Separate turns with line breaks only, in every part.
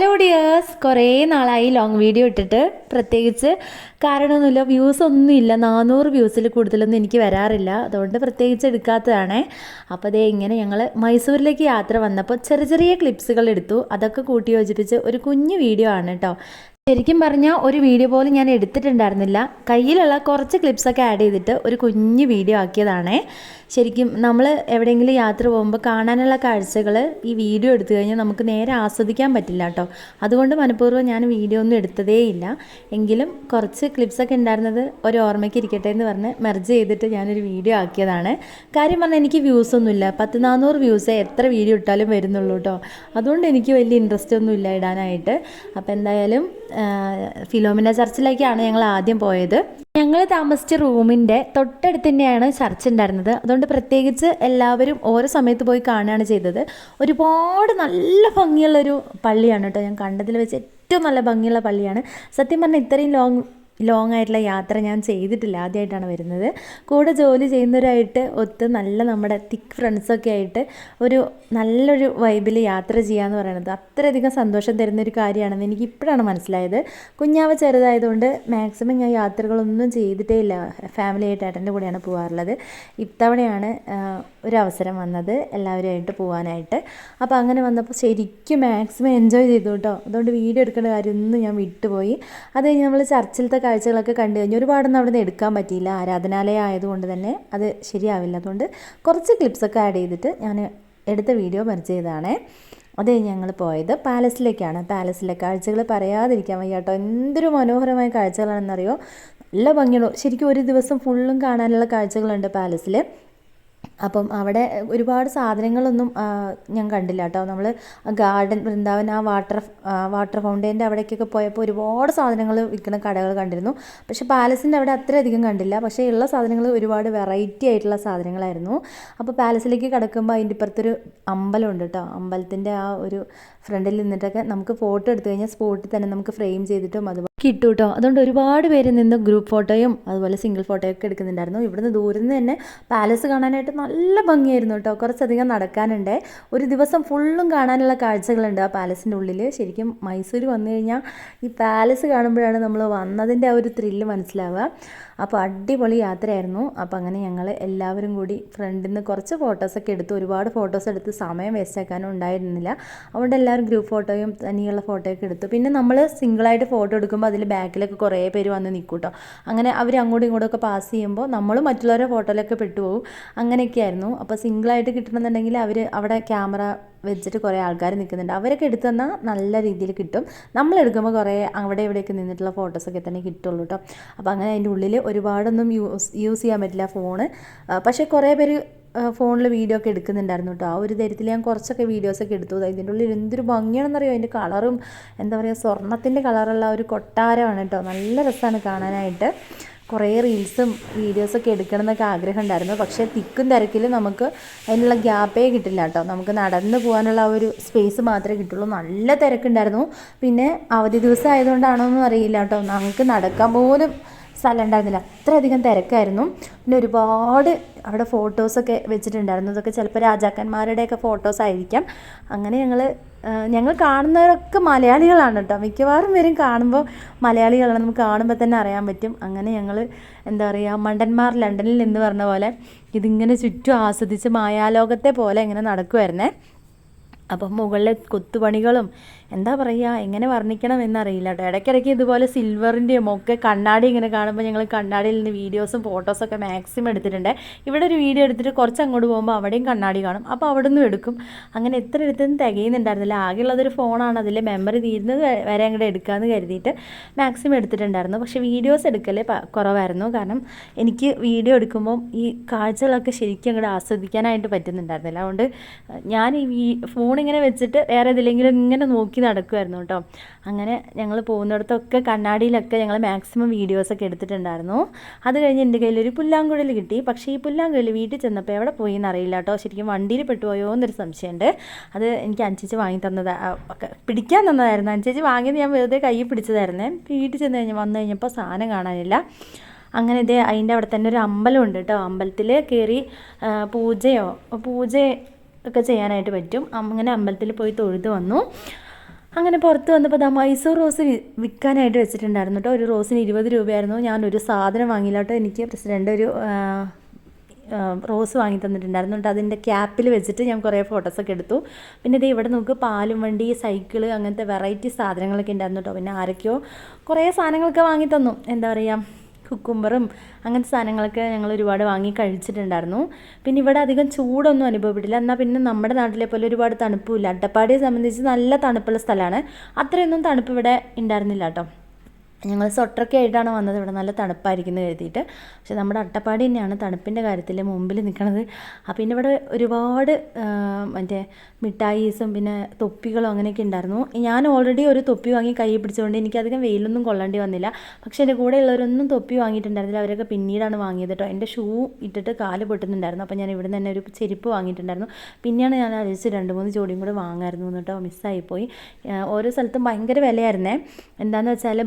Hello dears കുറേ നാളായി long video ഇട്ടിട്ട്. പ്രത്യേകിച്ച് കാരണമൊന്നുമില്ല. വ്യൂസ് ഒന്നുമില്ല. നാനൂറ് വ്യൂസിൽ കൂടുതലൊന്നും എനിക്ക് വരാറില്ല. അതുകൊണ്ട് പ്രത്യേകിച്ച് എടുക്കാത്തതാണേ. അപ്പോൾ അതേ ഇങ്ങനെ ഞങ്ങൾ മൈസൂരിലേക്ക് യാത്ര വന്നപ്പോൾ ചെറിയ ചെറിയ ക്ലിപ്സുകൾ എടുത്തു. അതൊക്കെ കൂട്ടി യോജിപ്പിച്ച് ഒരു കുഞ്ഞു വീഡിയോ ആണ് കേട്ടോ ശരിക്കും പറഞ്ഞാൽ ഒരു വീഡിയോ പോലും ഞാൻ എടുത്തിട്ടുണ്ടായിരുന്നില്ല. കയ്യിലുള്ള കുറച്ച് ക്ലിപ്സൊക്കെ ആഡ് ചെയ്തിട്ട് ഒരു കുഞ്ഞു വീഡിയോ ആക്കിയതാണേ. ശരിക്കും നമ്മൾ എവിടെയെങ്കിലും യാത്ര പോകുമ്പോൾ കാണാനുള്ള കാഴ്ചകൾ ഈ വീഡിയോ എടുത്തു കഴിഞ്ഞാൽ നമുക്ക് നേരെ ആസ്വദിക്കാൻ പറ്റില്ല കേട്ടോ അതുകൊണ്ട് മനഃപൂർവം ഞാൻ വീഡിയോ ഒന്നും എടുത്തതേയില്ല എങ്കിലും കുറച്ച് ക്ലിപ്സൊക്കെ ഉണ്ടായിരുന്നത് ഒരു ഓർമ്മയ്ക്ക് ഇരിക്കട്ടെ എന്ന് പറഞ്ഞ് മെർജ് ചെയ്തിട്ട് ഞാനൊരു വീഡിയോ ആക്കിയതാണ്. കാര്യം പറഞ്ഞാൽ എനിക്ക് വ്യൂസ് ഒന്നുമില്ല. പത്ത് നാനൂറ് വ്യൂസ് എത്ര വീഡിയോ ഇട്ടാലും വരുന്നുള്ളൂ കേട്ടോ അതുകൊണ്ട് എനിക്ക് വലിയ ഇൻട്രസ്റ്റ് ഒന്നും ഇല്ല ഇടാനായിട്ട്. അപ്പോൾ എന്തായാലും ഫിലോമിന ചർച്ചിലേക്കാണ് ഞങ്ങൾ ആദ്യം പോയത്. ഞങ്ങൾ താമസിച്ച റൂമിന്റെ തൊട്ടടുത്ത് തന്നെയാണ് ചർച്ച് ഉണ്ടായിരുന്നത്. അതുകൊണ്ട് പ്രത്യേകിച്ച് എല്ലാവരും ഓരോ സമയത്ത് പോയി കാണുകയാണ് ചെയ്തത്. ഒരുപാട് നല്ല ഭംഗിയുള്ളൊരു പള്ളിയാണ് കേട്ടോ. ഞാൻ കണ്ടതിൽ വെച്ച് ഏറ്റവും നല്ല ഭംഗിയുള്ള പള്ളിയാണ്. സത്യം പറഞ്ഞാൽ ഇത്രയും ലോങ് ലോങ് ആയിട്ടുള്ള യാത്ര ഞാൻ ചെയ്തിട്ടില്ല ആദ്യമായിട്ടാണ് വരുന്നത്. കൂടെ ജോലി ചെയ്യുന്നവരായിട്ട് ഒത്ത് നല്ല നമ്മുടെ തിക്ക് ഫ്രണ്ട്സൊക്കെ ആയിട്ട് ഒരു നല്ലൊരു വൈബിൽ യാത്ര ചെയ്യാന്ന് പറയുന്നത് അത്രയധികം സന്തോഷം തരുന്ന ഒരു കാര്യമാണെന്ന് എനിക്ക് ഇപ്പോഴാണ് മനസ്സിലായത്. കുഞ്ഞാവ് ചെറുതായതുകൊണ്ട് മാക്സിമം ഞാൻ യാത്രകളൊന്നും ചെയ്തിട്ടേ ഇല്ല. ഫാമിലി ആയിട്ട് ഏട്ടന്റെ കൂടെയാണ് പോകാറുള്ളത് ഇത്തവണയാണ് ഒരു അവസരം വന്നത് എല്ലാവരുമായിട്ട് പോകാനായിട്ട് അപ്പോൾ അങ്ങനെ വന്നപ്പോൾ ശരിക്കും മാക്സിമം എൻജോയ് ചെയ്തു കേട്ടോ. അതുകൊണ്ട് വീഡിയോ എടുക്കേണ്ട കാര്യമൊന്നും ഞാൻ വിട്ടുപോയി. അത് കഴിഞ്ഞ് നമ്മൾ ചർച്ചിലത്തെ കാഴ്ചകളൊക്കെ കണ്ടു കഴിഞ്ഞ് ഒരുപാടൊന്നും അവിടെ നിന്ന് എടുക്കാൻ പറ്റിയില്ല. ആരാധനാലയം ആയതുകൊണ്ട് തന്നെ അത് ശരിയാവില്ല. അതുകൊണ്ട് കുറച്ച് ക്ലിപ്സൊക്കെ ആഡ് ചെയ്തിട്ട് ഞാൻ എടുത്ത വീഡിയോ മെർജ് ചെയ്തതാണേ. അത് ഞങ്ങൾ പോയത് പാലസിലേക്കാണ്. പാലസിലെ കാഴ്ചകൾ പറയാതിരിക്കാൻ വയ്യ കേട്ടോ എന്തൊരു മനോഹരമായ കാഴ്ചകളാണെന്നറിയോ? നല്ല ഭംഗിയുള്ളൂ ശരിക്കും ഒരു ദിവസം ഫുള്ളും കാണാനുള്ള കാഴ്ചകളുണ്ട് പാലസിൽ അപ്പം അവിടെ ഒരുപാട് സാധനങ്ങളൊന്നും ഞാൻ കണ്ടില്ല കേട്ടോ. നമ്മൾ ഗാർഡൻ വൃന്ദാവൻ ആ വാട്ടർ വാട്ടർ ഫൗണ്ടൈന്റെ അവിടേക്കൊക്കെ പോയപ്പോൾ ഒരുപാട് സാധനങ്ങൾ വിൽക്കുന്ന കടകൾ കണ്ടിരുന്നു. പക്ഷേ പാലസിന്റെ അവിടെ അത്രയധികം കണ്ടില്ല. പക്ഷേ ഉള്ള സാധനങ്ങൾ ഒരുപാട് വെറൈറ്റി ആയിട്ടുള്ള സാധനങ്ങളായിരുന്നു. അപ്പോൾ പാലസിലേക്ക് കിടക്കുമ്പോൾ അതിന്റെ ഇപ്പുറത്തൊരു അമ്പലമുണ്ട് കേട്ടോ. അമ്പലത്തിന്റെ ആ ഒരു ഫ്രണ്ടിൽ നിന്നിട്ടൊക്കെ നമുക്ക് ഫോട്ടോ എടുത്തു കഴിഞ്ഞാൽ സ്പോട്ടിൽ തന്നെ നമുക്ക് ഫ്രെയിം ചെയ്തിട്ടും അതുപോലെ കിട്ടും കേട്ടോ. അതുകൊണ്ട് ഒരുപാട് പേര് നിന്ന് ഗ്രൂപ്പ് ഫോട്ടോയും അതുപോലെ സിംഗിൾ ഫോട്ടോയൊക്കെ എടുക്കുന്നുണ്ടായിരുന്നു. ഇവിടുന്ന് ദൂരെ നിന്ന് തന്നെ പാലസ് കാണാനായിട്ട് നല്ല ഭംഗിയായിരുന്നു കേട്ടോ. കുറച്ചധികം നടക്കാനുണ്ട്. ഒരു ദിവസം ഫുള്ളും കാണാനുള്ള കാഴ്ചകളുണ്ട് ആ പാലസിന്റെ ഉള്ളിൽ ശരിക്കും മൈസൂർ വന്നു കഴിഞ്ഞാൽ ഈ പാലസ് കാണുമ്പോഴാണ് നമ്മൾ വന്നതിന്റെ ആ ഒരു ത്രില്ല് മനസ്സിലാവുക. അപ്പോൾ അടിപൊളി യാത്രയായിരുന്നു. അപ്പോൾ അങ്ങനെ ഞങ്ങൾ എല്ലാവരും കൂടി ഫ്രണ്ടിൽ നിന്ന് കുറച്ച് ഫോട്ടോസൊക്കെ എടുത്തു ഒരുപാട് ഫോട്ടോസ് എടുത്ത് സമയം വേസ്റ്റ് ആക്കാനും ഉണ്ടായിരുന്നില്ല. അതുകൊണ്ട് എല്ലാവരും ഗ്രൂപ്പ് ഫോട്ടോയും തനിയുള്ള ഫോട്ടോയൊക്കെ എടുത്തു. പിന്നെ നമ്മൾ സിംഗിളായിട്ട് ഫോട്ടോ എടുക്കുമ്പോൾ അതിൽ ബാക്കിലൊക്കെ കുറേ പേര് വന്ന് നിൽക്കും കേട്ടോ. അങ്ങനെ അവർ അങ്ങോട്ടും ഇങ്ങോട്ടും ഒക്കെ പാസ് ചെയ്യുമ്പോൾ നമ്മൾ മറ്റുള്ളവരുടെ ഫോട്ടോയിലൊക്കെ പെട്ടുപോകും. അങ്ങനെയൊക്കെയായിരുന്നു അപ്പോൾ സിംഗിളായിട്ട് കിട്ടണമെന്നുണ്ടെങ്കിൽ അവർ അവിടെ ക്യാമറ വെച്ചിട്ട് കുറേ ആൾക്കാർ നിൽക്കുന്നുണ്ട്. അവരൊക്കെ എടുത്തു തന്നാൽ നല്ല രീതിയിൽ കിട്ടും. നമ്മൾ എടുക്കുമ്പോൾ കുറേ അവിടെ ഇവിടെയൊക്കെ നിന്നിട്ടുള്ള ഫോട്ടോസൊക്കെ തന്നെ കിട്ടുള്ളൂ കേട്ടോ അപ്പോൾ അങ്ങനെ അതിന്റെ ഉള്ളിൽ ഒരുപാടൊന്നും യൂസ് യൂസ് ചെയ്യാൻ പറ്റില്ല ഫോണ് പക്ഷേ കുറേ പേര് ഫോണിൽ വീഡിയോ ഒക്കെ എടുക്കുന്നുണ്ടായിരുന്നു കേട്ടോ ആ ഒരു തരത്തിൽ ഞാൻ കുറച്ചൊക്കെ വീഡിയോസൊക്കെ എടുത്തു. ഇതിന്റെ ഉള്ളിൽ എന്തൊരു ഭംഗിയാണെന്നറിയോ? അതിന്റെ കളറും എന്താ പറയുക സ്വർണത്തിന്റെ കളറുള്ള ഒരു കൊട്ടാരമാണ് കേട്ടോ നല്ല രസമാണ് കാണാനായിട്ട്. കുറേ റീൽസും വീഡിയോസൊക്കെ എടുക്കണം എന്നൊക്കെ ആഗ്രഹം ഉണ്ടായിരുന്നു പക്ഷേ തിക്കും തിരക്കിൽ നമുക്ക് അതിനുള്ള ഗ്യാപ്പേ കിട്ടില്ല കേട്ടോ. നമുക്ക് നടന്നു പോകാനുള്ള ഒരു സ്പേസ് മാത്രമേ കിട്ടുള്ളൂ. നല്ല തിരക്കുണ്ടായിരുന്നു. പിന്നെ അവധി ദിവസം ആയതുകൊണ്ടാണോ എന്നും അറിയില്ല കേട്ടോ. നമുക്ക് നടക്കാൻ പോലും സ്ഥലം ഉണ്ടായിരുന്നില്ല. അത്രയധികം തിരക്കായിരുന്നു. പിന്നെ ഒരുപാട് അവിടെ ഫോട്ടോസൊക്കെ വെച്ചിട്ടുണ്ടായിരുന്നു. അതൊക്കെ ചിലപ്പോൾ രാജാക്കന്മാരുടെയൊക്കെ ഫോട്ടോസ് ആയിരിക്കാം. അങ്ങനെ ഞങ്ങൾ ഞങ്ങൾ കാണുന്നവരൊക്കെ മലയാളികളാണ് കേട്ടോ. മിക്കവാറും പേരും കാണുമ്പോൾ മലയാളികളാണ്. നമുക്ക് കാണുമ്പോൾ തന്നെ അറിയാൻ പറ്റും. അങ്ങനെ ഞങ്ങൾ എന്താ പറയുക മണ്ടന്മാർ ലണ്ടനിൽ എന്ന് പറഞ്ഞ പോലെ ഇതിങ്ങനെ ചുറ്റും ആസ്വദിച്ച് മായാലോകത്തെ പോലെ ഇങ്ങനെ നടക്കുമായിരുന്നേ അപ്പം മുകളിലെ കൊത്തുപണികളും എന്താ പറയുക എങ്ങനെ വർണിക്കണം എന്നറിയില്ല കേട്ടോ ഇടയ്ക്കിടയ്ക്ക് ഇതുപോലെ സിൽവറിന്റെയും ഒക്കെ കണ്ണാടി ഇങ്ങനെ കാണുമ്പോൾ ഞങ്ങൾ കണ്ണാടിയിൽ നിന്ന് വീഡിയോസും ഫോട്ടോസൊക്കെ മാക്സിമം എടുത്തിട്ടുണ്ട്. ഇവിടെ ഒരു വീഡിയോ എടുത്തിട്ട് കുറച്ച് അങ്ങോട്ട് പോകുമ്പോൾ അവിടെയും കണ്ണാടി കാണും. അപ്പോൾ അവിടെ നിന്നും എടുക്കും. അങ്ങനെ എത്ര എടുത്തെന്ന് തികയുന്നുണ്ടായിരുന്നില്ല. ആകെയുള്ളതൊരു ഫോണാണ് അതിൽ മെമ്മറി തീരുന്നത് വരെ അങ്ങോട്ട് എടുക്കാമെന്ന് കരുതിയിട്ട് മാക്സിമം എടുത്തിട്ടുണ്ടായിരുന്നു. പക്ഷേ വീഡിയോസ് എടുക്കലേ കുറവായിരുന്നു. കാരണം എനിക്ക് വീഡിയോ എടുക്കുമ്പോൾ ഈ കാഴ്ചകളൊക്കെ ശരിക്കും അങ്ങോട്ട് ആസ്വദിക്കാനായിട്ട് പറ്റുന്നുണ്ടായിരുന്നില്ല. അതുകൊണ്ട് ഞാൻ ഈ ഫോൺ ഇങ്ങനെ വെച്ചിട്ട് വേറെ ഏതിലെങ്കിലും ഇങ്ങനെ നോക്കി നടക്കുമായിരുന്നു കേട്ടോ. അങ്ങനെ ഞങ്ങൾ പോകുന്നിടത്തൊക്കെ കണ്ണാടിയിലൊക്കെ ഞങ്ങൾ മാക്സിമം വീഡിയോസൊക്കെ എടുത്തിട്ടുണ്ടായിരുന്നു. അത് കഴിഞ്ഞ് എന്റെ കയ്യിൽ ഒരു പുല്ലാങ്കുഴൽ കിട്ടി. പക്ഷേ ഈ പുല്ലാങ്കുഴൽ വീട്ടിൽ ചെന്നപ്പോൾ എവിടെ പോയി എന്നറിയില്ല കേട്ടോ. ശരിക്കും വണ്ടിയിൽ പെട്ടുപോയോ എന്നൊരു സംശയമുണ്ട്. അത് എനിക്ക് അഞ്ചേച്ച് വാങ്ങി തന്നത് പിടിക്കാൻ തന്നതായിരുന്നു. അഞ്ചേച്ച് വാങ്ങിയത് ഞാൻ വെറുതെ കൈ പിടിച്ചതായിരുന്നേ. വീട്ടിൽ ചെന്ന് കഴിഞ്ഞ് വന്നു കഴിഞ്ഞപ്പോൾ സാധനം കാണാനില്ല. അങ്ങനെ ഇതേ അതിന്റെ അവിടെ തന്നെ ഒരു അമ്പലമുണ്ട് കേട്ടോ. അമ്പലത്തിൽ കയറി പൂജയോ പൂജ ഒക്കെ ചെയ്യാനായിട്ട് പറ്റും. അങ്ങനെ അമ്പലത്തിൽ പോയി തൊഴുത് വന്നു. അങ്ങനെ പുറത്ത് വന്നപ്പോൾ ദാ മൈസൂർ റോസ് വിൽക്കാനായിട്ട് വെച്ചിട്ടുണ്ടായിരുന്നു കേട്ടോ. ഒരു റോസിന് ഇരുപത് രൂപയായിരുന്നു. ഞാനൊരു സാധനം വാങ്ങിയില്ല കേട്ടോ. എനിക്ക് പ്രസിഡന്റ് ഒരു റോസ് വാങ്ങി തന്നിട്ടുണ്ടായിരുന്നു. കേട്ടോ അതിന്റെ ക്യാപ്പിൽ വെച്ചിട്ട് ഞാൻ കുറേ ഫോട്ടോസൊക്കെ എടുത്തു. പിന്നെ ഇത് ഇവിടെ നോക്ക് പാലും വണ്ടി സൈക്കിൾ അങ്ങനത്തെ വെറൈറ്റി സാധനങ്ങളൊക്കെ ഉണ്ടായിരുന്നു കേട്ടോ. പിന്നെ ആരൊക്കെയോ കുറേ സാധനങ്ങളൊക്കെ വാങ്ങി തന്നു. എന്താ പറയുക കുക്കുംബറും അങ്ങനത്തെ സാധനങ്ങളൊക്കെ ഞങ്ങൾ ഒരുപാട് വാങ്ങി കഴിച്ചിട്ടുണ്ടായിരുന്നു. പിന്നെ ഇവിടെ അധികം ചൂടൊന്നും അനുഭവപ്പെട്ടില്ല. എന്നാൽ പിന്നെ നമ്മുടെ നാട്ടിലെ പോലെ ഒരുപാട് തണുപ്പില്ല അട്ടപ്പാടിയെ സംബന്ധിച്ച് നല്ല തണുപ്പുള്ള സ്ഥലമാണ്. അത്രയൊന്നും തണുപ്പ് ഇവിടെ ഉണ്ടായിരുന്നില്ല കേട്ടോ. ഞങ്ങൾ സ്വട്ടറൊക്കെ ആയിട്ടാണ് വന്നത്. ഇവിടെ നല്ല തണുപ്പായിരിക്കുന്നു കരുതിയിട്ട്. പക്ഷെ നമ്മുടെ അട്ടപ്പാടി തന്നെയാണ് തണുപ്പിന്റെ കാര്യത്തിൽ മുമ്പിൽ നിൽക്കുന്നത് അപ്പോൾ പിന്നെ ഇവിടെ ഒരുപാട് മറ്റേ മിഠായിസും പിന്നെ തൊപ്പികളും അങ്ങനെയൊക്കെ ഉണ്ടായിരുന്നു. ഞാൻ ഓൾറെഡി ഒരു തൊപ്പി വാങ്ങി കൈ പിടിച്ചുകൊണ്ട് എനിക്കധികം വെയിലൊന്നും കൊള്ളേണ്ടി വന്നില്ല. പക്ഷേ എന്റെ കൂടെ ഉള്ളവരൊന്നും തൊപ്പി വാങ്ങിയിട്ടുണ്ടായിരുന്നില്ല. അവരൊക്കെ പിന്നീടാണ് വാങ്ങിയത് കേട്ടോ. എന്റെ ഷൂ ഇട്ടിട്ട് കാൽ പൊട്ടുന്നുണ്ടായിരുന്നു. അപ്പോൾ ഞാൻ ഇവിടെ തന്നെ ഒരു ചെരുപ്പ് വാങ്ങിയിട്ടുണ്ടായിരുന്നു. പിന്നെയാണ് ഞാൻ അഴിച്ച് രണ്ട് മൂന്ന് ജോഡിയും കൂടെ വാങ്ങായിരുന്നു കേട്ടോ. മിസ്സായിപ്പോയി. ഓരോ സ്ഥലത്തും ഭയങ്കര വിലയായിരുന്നേ. എന്താണെന്ന് വെച്ചാൽ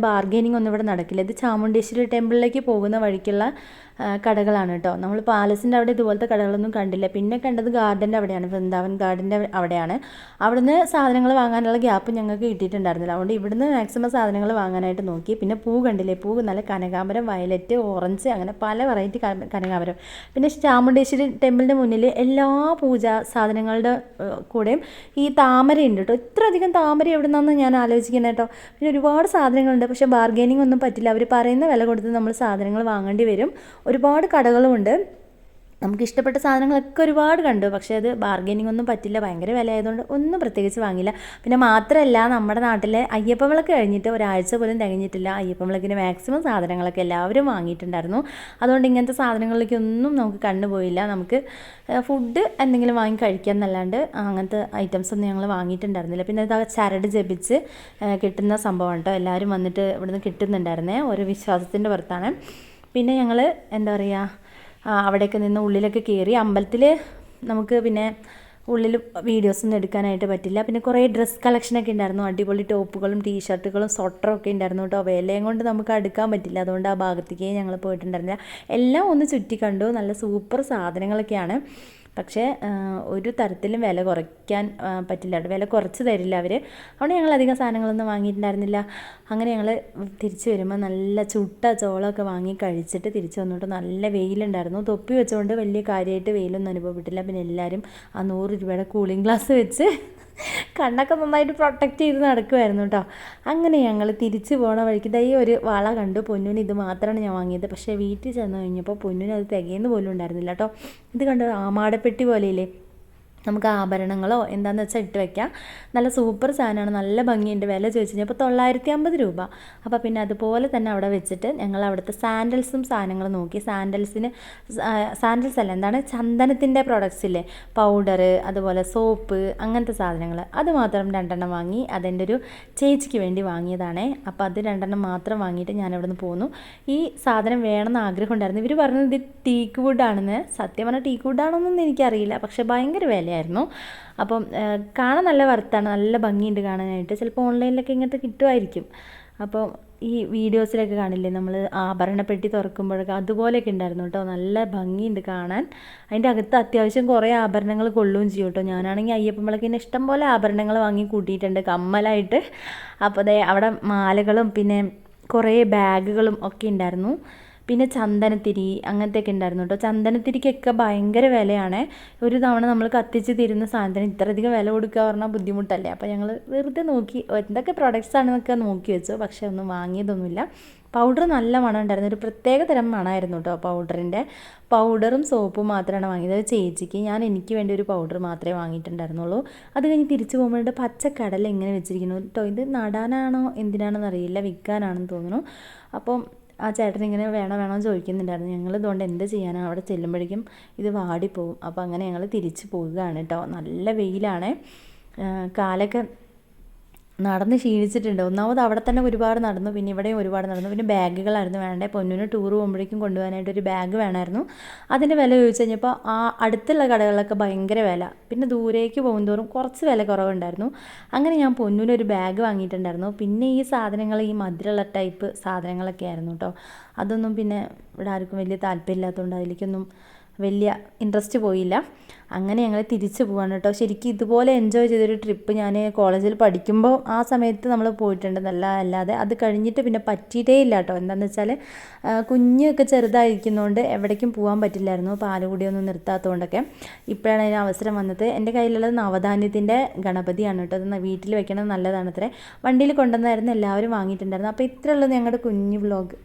ബാർഗെയിനിങ് ഒന്നും ഇവിടെ നടക്കില്ല. ഇത് ചാമുണ്ടേശ്വരി ടെമ്പിളിലേക്ക് പോകുന്ന വഴിക്കുള്ള കടകളാണ് കേട്ടോ നമ്മൾ പാലസിന്റെ അവിടെ ഇതുപോലത്തെ കടകളൊന്നും കണ്ടില്ല. പിന്നെ കണ്ടത് ഗാർഡന്റെ അവിടെയാണ്. വൃന്ദാവൻ ഗാർഡന്റെ അവിടെയാണ്. അവിടുന്ന് സാധനങ്ങൾ വാങ്ങാനുള്ള ഗ്യാപ്പ് ഞങ്ങൾക്ക് കിട്ടിയിട്ടുണ്ടായിരുന്നില്ല. അതുകൊണ്ട് ഇവിടുന്ന് മാക്സിമം സാധനങ്ങൾ വാങ്ങാനായിട്ട് നോക്കി. പിന്നെ പൂ കണ്ടില്ലേ? പൂ നല്ല കനകാമ്പരം വയലറ്റ് ഓറഞ്ച് അങ്ങനെ പല വെറൈറ്റി കനകാമ്പരം. പിന്നെ ചാമുണ്ടേശ്വരി ടെമ്പിളിന്റെ മുന്നിൽ എല്ലാ പൂജാ സാധനങ്ങളുടെ കൂടെയും ഈ താമരയുണ്ട് കേട്ടോ ഇത്ര അധികം താമര എവിടെ നിന്നാണെന്ന് ഞാൻ ആലോചിക്കുന്നത് കേട്ടോ പിന്നെ ഒരുപാട് സാധനങ്ങളുണ്ട്. പക്ഷേ ബാർഗെയിനിങ് ഒന്നും പറ്റില്ല. അവർ പറയുന്ന വില കൊടുത്ത് നമ്മൾ സാധനങ്ങൾ വാങ്ങേണ്ടി വരും. ഒരുപാട് കടകളുമുണ്ട് നമുക്ക് ഇഷ്ടപ്പെട്ട സാധനങ്ങളൊക്കെ ഒരുപാട് കണ്ടു. പക്ഷേ അത് ബാർഗനിങ് ഒന്നും പറ്റില്ല. ഭയങ്കര വില ആയതുകൊണ്ട് ഒന്നും പ്രത്യേകിച്ച് വാങ്ങില്ല പിന്നെ മാത്രമല്ല നമ്മുടെ നാട്ടിലെ അയ്യപ്പ വിളക്ക് കഴിഞ്ഞിട്ട് ഒരാഴ്ച പോലും തികഞ്ഞിട്ടില്ല. അയ്യപ്പ വിളക്കിന് മാക്സിമം സാധനങ്ങളൊക്കെ എല്ലാവരും വാങ്ങിയിട്ടുണ്ടായിരുന്നു. അതുകൊണ്ട് ഇങ്ങനത്തെ സാധനങ്ങളിലേക്ക് ഒന്നും നമുക്ക് കണ്ടുപോയില്ല നമുക്ക് ഫുഡ് എന്തെങ്കിലും വാങ്ങി കഴിക്കാൻ എന്നല്ലാണ്ട് അങ്ങനത്തെ ഐറ്റംസ് ഒന്നും ഞങ്ങൾ വാങ്ങിയിട്ടുണ്ടായിരുന്നില്ല. പിന്നെ ഇതാ ചരട് ജപിച്ച് കിട്ടുന്ന സംഭവം കേട്ടോ. എല്ലാവരും വന്നിട്ട് ഇവിടുന്ന് കിട്ടുന്നുണ്ടായിരുന്നേ. ഓരോ വിശ്വാസത്തിന്റെ പുറത്താണ്. പിന്നെ ഞങ്ങൾ എന്താ പറയുക അവിടെയൊക്കെ നിന്ന് ഉള്ളിലൊക്കെ കയറി അമ്പലത്തിൽ നമുക്ക് പിന്നെ ഉള്ളിൽ വീഡിയോസൊന്നും എടുക്കാനായിട്ട് പറ്റില്ല. പിന്നെ കുറേ ഡ്രസ്സ് കളക്ഷനൊക്കെ ഉണ്ടായിരുന്നു. അടിപൊളി ടോപ്പുകളും ടീഷർട്ടുകളും സ്വട്ടറും ഒക്കെ ഉണ്ടായിരുന്നു കേട്ടോ. വിലയും കൊണ്ട് നമുക്ക് അടുക്കാൻ പറ്റില്ല. അതുകൊണ്ട് ആ ഭാഗത്തേക്ക് ഞങ്ങൾ പോയിട്ടുണ്ടായിരുന്നില്ല. എല്ലാം ഒന്ന് ചുറ്റി കണ്ടു. നല്ല സൂപ്പർ സാധനങ്ങളൊക്കെയാണ്. പക്ഷേ ഒരു തരത്തിലും വില കുറയ്ക്കാൻ പറ്റില്ല. വില കുറച്ച് തരില്ല അവർ അവിടെ ഞങ്ങൾ അധികം സാധനങ്ങളൊന്നും വാങ്ങിയിട്ടുണ്ടായിരുന്നില്ല. അങ്ങനെ ഞങ്ങൾ തിരിച്ചു വരുമ്പോൾ നല്ല ചുട്ട ചോളമൊക്കെ വാങ്ങി കഴിച്ചിട്ട് തിരിച്ചു വന്നിട്ട് നല്ല വെയിലുണ്ടായിരുന്നു. തൊപ്പി വെച്ചുകൊണ്ട് വലിയ കാര്യമായിട്ട് വെയിലൊന്നും അനുഭവപ്പെട്ടില്ല. പിന്നെ എല്ലാവരും ആ നൂറ് രൂപയുടെ കൂളിംഗ് ഗ്ലാസ് വെച്ച് കണ്ണൊക്കെ നന്നായിട്ട് പ്രൊട്ടക്റ്റ് ചെയ്ത് നടക്കുമായിരുന്നു കേട്ടോ അങ്ങനെ ഞങ്ങൾ തിരിച്ചു പോണ വഴിക്ക് ദൈ ഒരു വള കണ്ടു. പൊന്നുവിന് ഇത് മാത്രമാണ് ഞാൻ വാങ്ങിയത്. പക്ഷേ വീട്ടിൽ ചെന്ന് കഴിഞ്ഞപ്പോൾ പൊന്നുവിന് അത് തികയുന്ന പോലും ഉണ്ടായിരുന്നില്ല കേട്ടോ ഇത് കണ്ടു? ആമാടപ്പെട്ടി പോലെയില്ലേ? നമുക്ക് ആഭരണങ്ങളോ എന്താണെന്ന് വെച്ചാൽ ഇട്ട് വെക്കാം. നല്ല സൂപ്പർ സാധനമാണ്. നല്ല ഭംഗിയുണ്ട്. വില ചോദിച്ചു കഴിഞ്ഞാൽ ഇപ്പോൾ തൊള്ളായിരത്തി അമ്പത് രൂപ. അപ്പോൾ പിന്നെ അതുപോലെ തന്നെ അവിടെ വെച്ചിട്ട് ഞങ്ങൾ അവിടുത്തെ സാൻഡൽസും സാധനങ്ങളും നോക്കി. സാൻഡൽസിന് സാൻഡൽസ് അല്ല എന്താണ്? ചന്ദനത്തിന്റെ പ്രോഡക്റ്റ്സ് ഇല്ലേ? പൗഡർ അതുപോലെ സോപ്പ് അങ്ങനത്തെ സാധനങ്ങൾ. അത് മാത്രം രണ്ടെണ്ണം വാങ്ങി അതെന്റെ ഒരു ചേച്ചിക്ക് വേണ്ടി വാങ്ങിയതാണേ. അപ്പോൾ അത് രണ്ടെണ്ണം മാത്രം വാങ്ങിയിട്ട് ഞാൻ അവിടെ നിന്ന് പോന്നു. ഈ സാധനം വേണമെന്ന് ആഗ്രഹം ഉണ്ടായിരുന്നു. ഇവർ പറഞ്ഞത് ഇത് ടീക്ക് വുഡാണെന്ന് സത്യം പറഞ്ഞാൽ ടീക്ക് വുഡാണെന്നൊന്നും എനിക്കറിയില്ല. പക്ഷേ ഭയങ്കര വിലയായിരുന്നു അപ്പം കാണാൻ നല്ല വർത്താണ് നല്ല ഭംഗിയുണ്ട് കാണാനായിട്ട്. ചിലപ്പോൾ ഓൺലൈനിലൊക്കെ ഇങ്ങനത്തെ കിട്ടുമായിരിക്കും. അപ്പോൾ ഈ വീഡിയോസിലൊക്കെ കാണില്ലേ നമ്മൾ ആഭരണപ്പെട്ടി തുറക്കുമ്പോഴൊക്കെ അതുപോലെയൊക്കെ ഉണ്ടായിരുന്നു കേട്ടോ. നല്ല ഭംഗിയുണ്ട് കാണാൻ. അതിന്റെ അകത്ത് അത്യാവശ്യം കുറേ ആഭരണങ്ങൾ കൊള്ളുകയും ചെയ്യും കേട്ടോ. ഞാനാണെങ്കിൽ അയ്യപ്പൻ വിളക്കിന് ഇഷ്ടം പോലെ ആഭരണങ്ങൾ വാങ്ങി കൂട്ടിയിട്ടുണ്ട് കമ്മലായിട്ട്. അപ്പോൾ ദേ അവിടെ മാലകളും പിന്നെ കുറേ ബാഗുകളും ഒക്കെ ഉണ്ടായിരുന്നു. പിന്നെ ചന്ദനത്തിരി അങ്ങനത്തെയൊക്കെ ഉണ്ടായിരുന്നു കേട്ടോ. ചന്ദനത്തിരിക്കൊക്കെ ഭയങ്കര വിലയാണ്. ഒരു തവണ നമ്മൾ കത്തിച്ച് തരുന്ന സാധനത്തിന് ഇത്രയധികം വില കൊടുക്കുക പറഞ്ഞാൽ ബുദ്ധിമുട്ടല്ലേ? അപ്പോൾ ഞങ്ങൾ വെറുതെ നോക്കി എന്തൊക്കെ പ്രൊഡക്ട്സ് ആണെന്നൊക്കെ നോക്കി വെച്ചു. പക്ഷേ ഒന്നും വാങ്ങിയതൊന്നുമില്ല. പൗഡർ നല്ല മണം ഉണ്ടായിരുന്നു. ഒരു പ്രത്യേക തരം മണമായിരുന്നു കേട്ടോ പൗഡറിന്റെ പൗഡറും സോപ്പും മാത്രമാണ് വാങ്ങിയത്. ചേച്ചിക്ക് ഞാൻ എനിക്ക് വേണ്ടി ഒരു പൗഡർ മാത്രമേ വാങ്ങിയിട്ടുണ്ടായിരുന്നുള്ളൂ. അത് കഴിഞ്ഞ് തിരിച്ചു പോകുമ്പോഴുണ്ട് പച്ചക്കടല എങ്ങനെ വെച്ചിരിക്കുന്നു? കേട്ടോ ഇത് നടാനാണോ എന്തിനാണെന്ന് അറിയില്ല വിൽക്കാനാണെന്ന് തോന്നുന്നു. അപ്പം ആ ചേട്ടൻ ഇങ്ങനെ വേണോ വേണോ ചോദിക്കുന്നുണ്ടായിരുന്നു. ഞങ്ങൾ ഇതുകൊണ്ട് എന്ത് ചെയ്യാനാണ് അവിടെ ചെല്ലുമ്പോഴേക്കും ഇത് വാടിപ്പോവും. അപ്പോൾ അങ്ങനെ ഞങ്ങൾ തിരിച്ച് പോവുകയാണ് കേട്ടോ നല്ല വെയിലാണ്. കാലൊക്കെ നടന്ന് ക്ഷീണിച്ചിട്ടുണ്ട്. ഒന്നാമത് അവിടെ തന്നെ ഒരുപാട് നടന്നു പിന്നെ ഇവിടെയും ഒരുപാട് നടന്നു. പിന്നെ ബാഗുകളായിരുന്നു വേണ്ടേ. പൊന്നിന് ടൂർ പോകുമ്പോഴേക്കും കൊണ്ടുപോകാനായിട്ട് ഒരു ബാഗ് വേണമായിരുന്നു. അതിന്റെ വില ചോദിച്ചു കഴിഞ്ഞപ്പോൾ ആ അടുത്തുള്ള കടകളിലൊക്കെ ഭയങ്കര വില. പിന്നെ ദൂരേക്ക് പോകുന്തോറും കുറച്ച് വില കുറവുണ്ടായിരുന്നു. അങ്ങനെ ഞാൻ പൊന്നിന് ഒരു ബാഗ് വാങ്ങിയിട്ടുണ്ടായിരുന്നു. പിന്നെ ഈ സാധനങ്ങൾ ഈ മധുരമുള്ള ടൈപ്പ് സാധനങ്ങളൊക്കെ ആയിരുന്നു കേട്ടോ അതൊന്നും പിന്നെ ഇവിടെ ആർക്കും വലിയ താല്പര്യമില്ലാത്തതുകൊണ്ട് അതിലേക്കൊന്നും വലിയ ഇൻട്രസ്റ്റ് പോയില്ല. അങ്ങനെ ഞങ്ങൾ തിരിച്ചു പോവാണ് കേട്ടോ ശരിക്കും ഇതുപോലെ എൻജോയ് ചെയ്തൊരു ട്രിപ്പ് ഞാൻ കോളേജിൽ പഠിക്കുമ്പോൾ ആ സമയത്ത് നമ്മൾ പോയിട്ടുണ്ട്. നല്ല അല്ലാതെ അത് കഴിഞ്ഞിട്ട് പിന്നെ പറ്റിയിട്ടേ ഇല്ല കേട്ടോ എന്താണെന്ന് വെച്ചാൽ കുഞ്ഞൊക്കെ ചെറുതായിരിക്കുന്നതുകൊണ്ട് എവിടേക്കും പോകാൻ പറ്റില്ലായിരുന്നു. പാലുകൂടിയൊന്നും നിർത്താത്തതുകൊണ്ടൊക്കെ ഇപ്പോഴാണ് അതിന് അവസരം വന്നത്. എന്റെ കയ്യിലുള്ളത് നവധാന്യത്തിന്റെ ഗണപതിയാണ് കേട്ടോ അത് വീട്ടിൽ വെക്കണത് നല്ലതാണ് അത്രേ വണ്ടിയിൽ കൊണ്ടുവന്നായിരുന്നു. എല്ലാവരും വാങ്ങിയിട്ടുണ്ടായിരുന്നു. അപ്പോൾ ഇത്രയുള്ളത് ഞങ്ങളുടെ കുഞ്ഞു വ്ലോഗ്